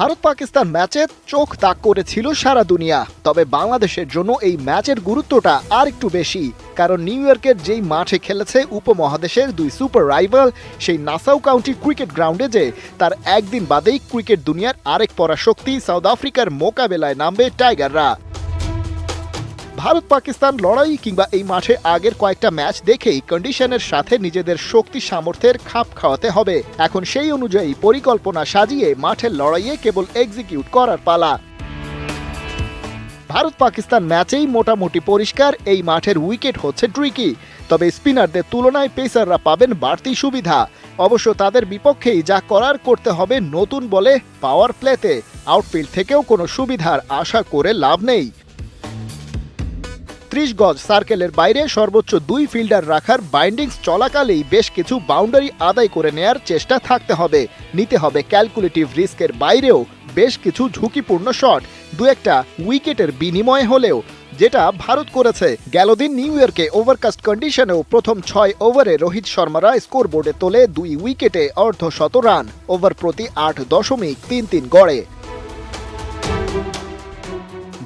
ভারত পাকিস্তান ম্যাচে চোখ তাক করেছিল সারা দুনিয়া। তবে বাংলাদেশের জন্য এই ম্যাচের গুরুত্বটা আর একটু বেশি। কারণ নিউ ইয়র্কের যেই মাঠে খেলেছে উপমহাদেশের দুই সুপার রাইভাল, সেই নাসাউ কাউন্টি ক্রিকেট গ্রাউন্ডে যে তার একদিন বাদেই ক্রিকেট দুনিয়ার আরেক পরাশক্তি সাউথ আফ্রিকার মোকাবেলায় নামবে টাইগাররা। ভারত পাকিস্তান লড়াই কিংবা এই মাঠে আগের কয়েকটা ম্যাচ দেখেই কন্ডিশনের সাথে নিজেদের শক্তি সামর্থ্যের খাপ খাওয়াতে হবে। এখন সেই অনুযায়ী পরিকল্পনা সাজিয়ে মাঠের লড়াইয়ে কেবল এক্সিকিউট করার পালা। ভারত পাকিস্তান ম্যাচেই মোটামুটি পরিষ্কার, এই মাঠের উইকেট হচ্ছে ট্রিকি তবে স্পিনারদের তুলনায় পেসাররা পাবেন বাড়তি সুবিধা। অবশ্য তাদের বিপক্ষেই যা করার করতে হবে নতুন বলে পাওয়ার প্লেতে আউটফিল্ড থেকেও কোনো সুবিধার আশা করে লাভ নেই। ত্রিশ গজ সার্কেলের বাইরে সর্বোচ্চ দুই ফিল্ডার রাখার বাইন্ডিংস চলাকালেই বেশ কিছু বাউন্ডারি আদায় করে নেয়ার চেষ্টা থাকতে হবে। নিতে হবে ক্যালকুলেটিভ রিস্কের বাইরেও বেশ কিছু ঝুঁকিপূর্ণ শট দু একটা উইকেটের বিনিময় হলেও, যেটা ভারত করেছে। গেল দিন নিউ ইয়র্কে ওভারকাস্ট কন্ডিশনেও প্রথম ছয় ওভারে রোহিত শর্মারা স্কোরবোর্ডে তোলে দুই উইকেটে অর্ধশত রান ওভার প্রতি আট দশমিক তিন তিন গড়ে।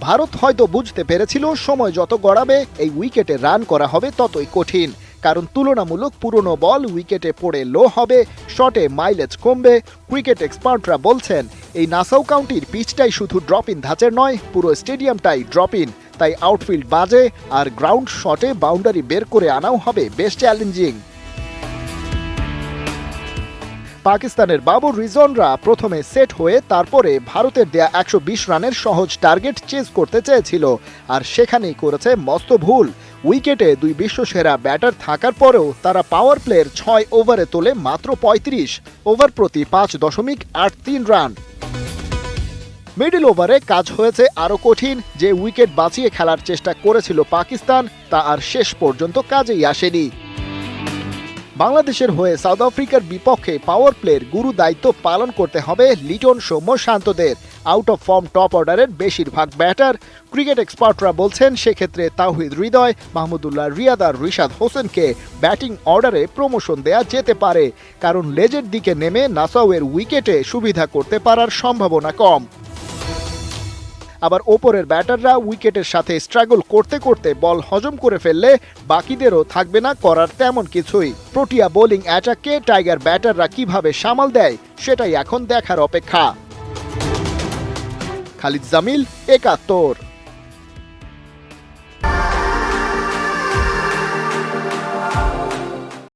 ভারত হয়তো বুঝতে পেরেছিল, সময় যত গড়াবে, এই উইকেটে রান করা হবে ততই কঠিন। কারণ তুলনামূলক পুরনো বল উইকেটে পড়ে লো হবে, শটে মাইলেজ কমবে, ক্রিকেট এক্সপার্টরা বলছেন, এই নাসাউ কাউন্টির পিচটাই শুধু ড্রপ ইন ধাঁচের নয়, পুরো স্টেডিয়ামটাই ড্রপ ইন তাই আউটফিল্ড বাজে আর গ্রাউন্ড শটে বাউন্ডারি বের করে আনাও হবে বেশ চ্যালেঞ্জিং। পাকিস্তানের বাবর রিজনরা প্রথমে সেট হয়ে তারপরে ভারতের দেয়া একশো বিশ রানের সহজ টার্গেট চেজ করতে চেয়েছিল। আর সেখানেই করেছে মস্ত ভুল। উইকেটে দুই বিশ্বসেরা ব্যাটার থাকার পরেও তারা পাওয়ার প্লের ছয় ওভারে তোলে মাত্র পঁয়ত্রিশ। ওভার প্রতি পাঁচ দশমিক আট তিন রান। মিডল ওভারে কাজ হয়েছে আরও কঠিন। যে উইকেট বাঁচিয়ে খেলার চেষ্টা করেছিল পাকিস্তান, তা আর শেষ পর্যন্ত কাজেই আসেনি। বাংলাদেশের হয়ে সাউথ আফ্রিকার বিপক্ষে পাওয়ার প্লের গুরু দায়িত্ব পালন করতে হবে লিটন সৌম্য শান্তদের। আউট অফ ফর্ম টপ অর্ডারের বেশিরভাগ ব্যাটার ক্রিকেট এক্সপার্টরা বলছেন সেক্ষেত্রে তাহিদ হৃদয় মাহমুদুল্লাহ রিয়াদ আর রিশাদ হোসেনকে ব্যাটিং অর্ডারে প্রমোশন দেয়া যেতে পারে। কারণ লেজের দিকে নেমে নাসাউয়ের উইকেটে সুবিধা করতে পারার সম্ভাবনা কম। আবার ওপরের ব্যাটাররা উইকেটের সাথে স্ট্রাগল করতে করতে বল হজম করে ফেললে বাকিদেরও থাকবে না করার তেমন কিছুই। প্রোটিয়া বোলিং অ্যাটাককে টাইগার ব্যাটাররা কীভাবে সামাল দেয়, সেটাই এখন দেখার অপেক্ষা। খালিদ জামিল, একাত্তর।